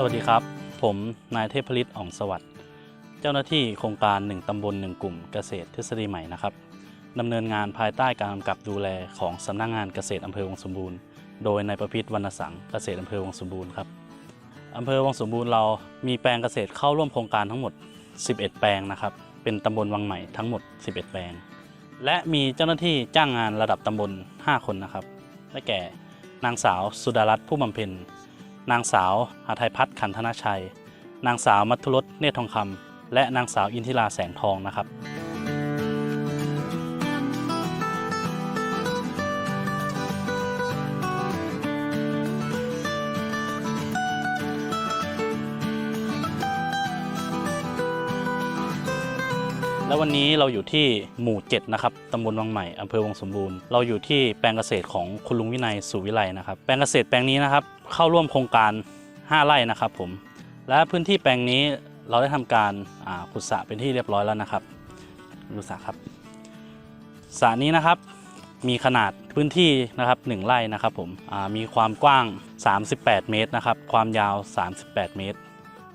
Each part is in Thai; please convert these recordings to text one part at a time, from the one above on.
สวัสดีครับ ผมนายเทพฤทธิ์อ่องสวัสดิ์เจ้าหน้าที่โครงการ 1 ตำบล 1 กลุ่มเกษตรทฤษฎีใหม่นะครับดำเนินงานภายใต้การกำกับดูแลของสำนักงงานเกษตรอำเภอวงสมบูรณ์ โดยนายประพิษวรรณสังเกษตรอำเภอวงสมบูรณ์ครับอำเภอวังสมบูรณ์เรามีแปลงเกษตรเข้าร่วมโครงการทั้งหมด 11 แปลงนะครับ เป็นตำบลวังใหม่ทั้งหมด 11 แปลง และมีเจ้าหน้าที่จ้างงานระดับตำบล 5 คนนะครับ ได้แก่นางสาวสุดารัตน์ผู้บำเพ็ญ นางสาวหาไทยพัฒน์ขันธนชัย นางสาวมัทุรสเนตรทองคำและนางสาวอินทิราแสงทองนะครับแล้ววันนี้เราอยู่ที่หมู่ 7 นะครับ ตำบลวังใหม่ อำเภอวังสมบูรณ์ เราอยู่ที่แปลงเกษตรของคุณลุงวินัยสุวิไลนะครับ แปลงเกษตรแปลงนี้นะครับ เข้าร่วมโครงการ 5 ไร่นะครับผม และพื้นที่แปลงนี้เราได้ทำการขุดสระเป็นที่เรียบร้อยแล้วนะครับ ดูสระครับสระนี้นะครับมีขนาดพื้นที่นะครับ1ไร่นะครับผมมีความกว้าง 38 เมตรนะครับ ความยาว 38 เมตร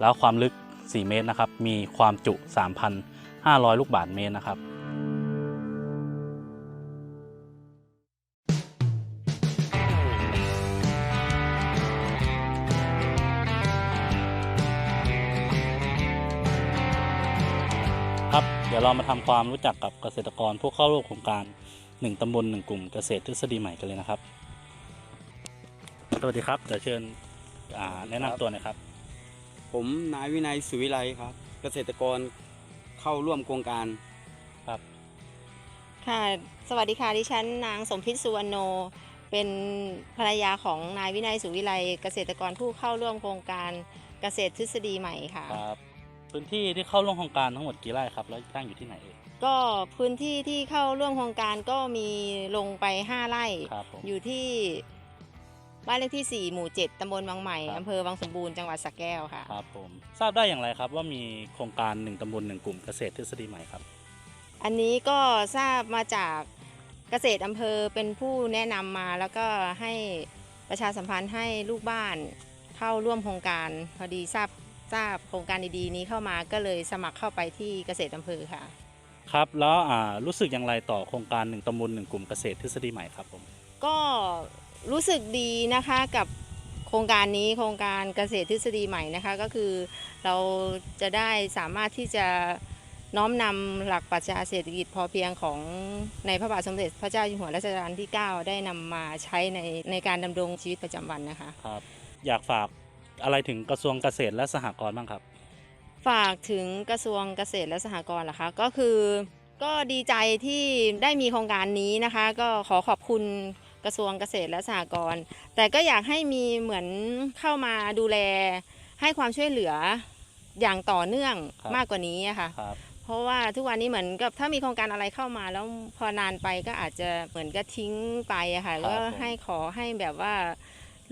แล้วความลึก 4 เมตรนะครับ มีความจุ 3,500 ลูกบาศก์เมตรนะครับ ดี๋ยวเรามาทำความรู้จักกับเกษตรกรผู้เข้าร่วมโครงการ 1ตำบล 1 กลุ่มเกษตรทฤษฎีใหม่กันเลยนะครับ สวัสดีครับเดี๋ยวเชิญอ่าแนะนำตัวหน่อยครับ ผมนายวินัยสุวิไลครับ เกษตรกรเข้าร่วมโครงการครับ ค่ะ สวัสดีค่ะ ดิฉันนางสมพิษสุวรรณโน เป็นภรรยาของนายวินัยสุวิไลเกษตรกรผู้เข้าร่วมโครงการเกษตรทฤษฎีใหม่ค่ะครับ พื้นที่ที่เข้าร่วมโครงการทั้งหมดกี่ไร่ครับ แล้วตั้งอยู่ที่ไหนเอ่ย ก็พื้นที่ที่เข้าร่วมโครงการก็มีลงไป 5 ไร่ ครับผมอยู่ที่บ้านเลขที่ 4 หมู่ 7 ตำบลวังใหม่ ครับ อำเภอวังสมบูรณ์ จังหวัดสระแก้วค่ะ ครับผมทราบได้อย่างไรครับว่ามีโครงการ1ตำบล1กลุ่มเกษตรทฤษฎีใหม่ครับ อันนี้ก็ทราบมาจากเกษตรอำเภอเป็นผู้แนะนำมาแล้วก็ให้ประชาสัมพันธ์ให้ลูกบ้านเข้าร่วมโครงการ พอดีทราบ ทราบโครงการดีๆนี้เข้ามาก็เลยสมัครเข้าไปที่เกษตรอำเภอค่ะ ครับ แล้วอ่ารู้สึกอย่างไรต่อโครงการ1ตำบล1กลุ่มเกษตรทฤษฎีใหม่ครับผมก็รู้สึกดีนะคะกับโครงการนี้โครงการเกษตรทฤษฎีใหม่นะคะก็คือเราจะได้สามารถที่จะน้อมนำหลักปรัชญาเศรษฐกิจพอเพียงของในพระบาทสมเด็จพระเจ้าอยู่หัวรัชกาลที่ 9 ได้นำมาใช้ในในการดำรงชีวิตประจำวันนะคะ ครับ อยากฝาก อะไรถึงกระทรวงเกษตรและสหกรณ์บ้างครับ ฝากถึงกระทรวงเกษตรและสหกรณ์ล่ะคะก็คือก็ดีใจที่ได้มีโครงการนี้นะคะ ก็ขอขอบคุณกระทรวงเกษตรและสหกรณ์แต่ก็อยากให้มีเหมือนเข้ามาดูแลให้ความช่วยเหลืออย่างต่อเนื่องครับ มากกว่านี้อะค่ะ ครับเพราะว่าทุกวันนี้เหมือนกับถ้ามีโครงการอะไรเข้ามา แล้วพอนานไปก็อาจจะเหมือนกับทิ้งไปอะค่ะครับก็ผมให้ขอให้แบบว่า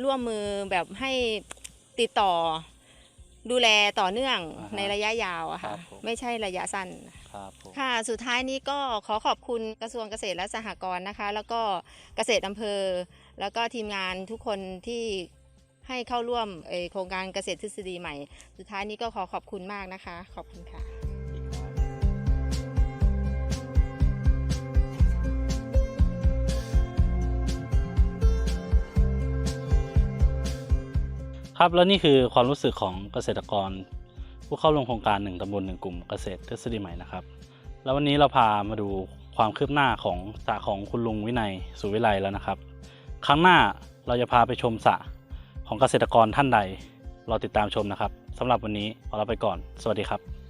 ร่วมมือแบบให้ ติดต่อดูแลต่อเนื่องอ่าฮะในระยะยาวอะครัค่ะบผม ไม่ใช่ระยะสั้น ครับผม ค่ะ สุดท้ายนี้ก็ขอขอบคุณกระทรวงเกษตรและสหกรณ์นะคะ แล้วก็เกษตรอำเภอ แล้วก็ทีมงานทุกคนที่ให้เข้าร่วมเอ่อโครงการเกษตรทฤษฎีใหม่ สุดท้ายนี้ก็ขอขอบคุณมากนะคะ ขอบคุณค่ะ ครับแล้วนี่คือความรู้สึกของเกษตรกร ผู้เข้าลงโครงการ 1ตำบล1กลุ่มเกษตรทฤษฎีใหม่นะครับ แล้ววันนี้เราพามาดูความคืบหน้าของสระของคุณลุงวินัยสุวิไลแล้วนะครับ ครั้งหน้าเราจะพาไปชมสระของเกษตรกรท่านใด เราติดตามชมนะครับสำหรับวันนี้ขอลาไปก่อน สวัสดีครับ